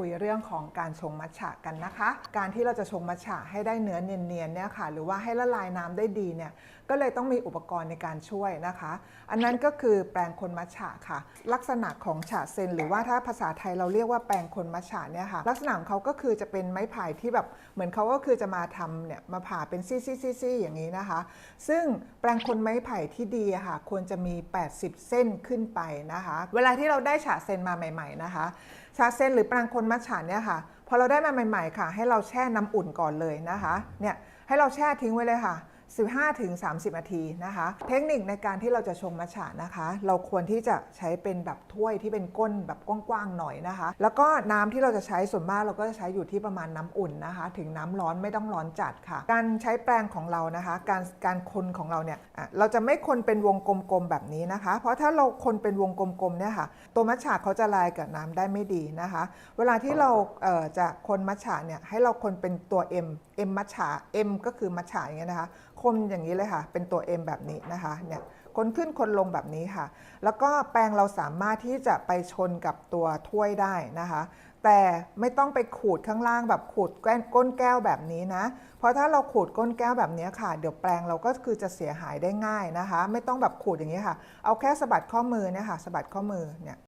คุยเรื่องของการชงมัทฉะกันนะคะ การที่เราจะชงมัทฉะให้ได้เนื้อเนียนๆเนี่ยค่ะ หรือว่าให้ละลายน้ำได้ดีเนี่ย ก็เลยต้องมีอุปกรณ์ในการช่วยนะคะ อันนั้นก็คือแปรงคนมัทฉะค่ะ ลักษณะของฉะเซน หรือว่าถ้าภาษาไทยเราเรียกว่าแปรงคนมัทฉะเนี่ยค่ะ ลักษณะของเขาก็คือจะเป็นไม้ไผ่ที่แบบเหมือนเขาก็คือจะมาทำเนี่ยมาผ่าเป็นซี่ๆๆๆอย่างนี้นะคะ ซึ่งแปรงคนไม้ไผ่ที่ดีค่ะ ควรจะมี 80 เส้นขึ้นไปนะคะ เวลาที่เราได้ฉะเซนมาใหม่ ๆนะคะชาเซนหรือแปรงคนมัทฉะเนี่ยค่ะพอเราได้มาใหม่ ๆ ค่ะ ให้เราแช่น้ำอุ่นก่อนเลยนะคะเนี่ยให้เราแช่ทิ้งไว้เลยค่ะ 15-30 นาทีนะคะ เทคนิคในการที่เราจะชงมัทฉะนะคะ เราควรที่จะใช้เป็นแบบถ้วยที่เป็นก้นแบบกว้างๆหน่อยนะคะ แล้วก็น้ำที่เราจะใช้ส่วนมากเราก็จะใช้อยู่ที่ประมาณน้ำอุ่นนะคะ ถึงน้ำร้อนไม่ต้องร้อนจัดค่ะ การใช้แปรงของเรานะคะ การการคนของเราเนี่ยเราจะไม่คนเป็นวงกลมๆแบบนี้นะคะ เพราะถ้าเราคนเป็นวงกลมๆเนี่ยค่ะ ตัวมัทฉะเขาจะลายกับน้ำได้ไม่ดีนะคะ เวลาที่เราเจะคนมัทฉะเนี่ยให้เราคนเป็นตัว M M มัทฉะ M ก็คือมัทฉะอย่างเงี้ยนะคะคนอย่างนี้เลยค่ะ เป็นตัว M แบบนี้นะคะเนี่ยคนขึ้นคนลงแบบนี้ค่ะ แล้วก็แปรงเราสามารถที่จะไปชนกับตัวถ้วยได้นะคะ แต่ไม่ต้องไปขูดข้างล่างแบบขูดแก้นก้นแก้วแบบนี้นะ เพราะถ้าเราขูดก้นแก้วแบบนี้ค่ะ เดี๋ยวแปรงเราก็คือจะเสียหายได้ง่ายนะคะ ไม่ต้องแบบขูดอย่างนี้ค่ะ เอาแค่สะบัดข้อมือเนี่ยค่ะสะบัดข้อมือเนี่ย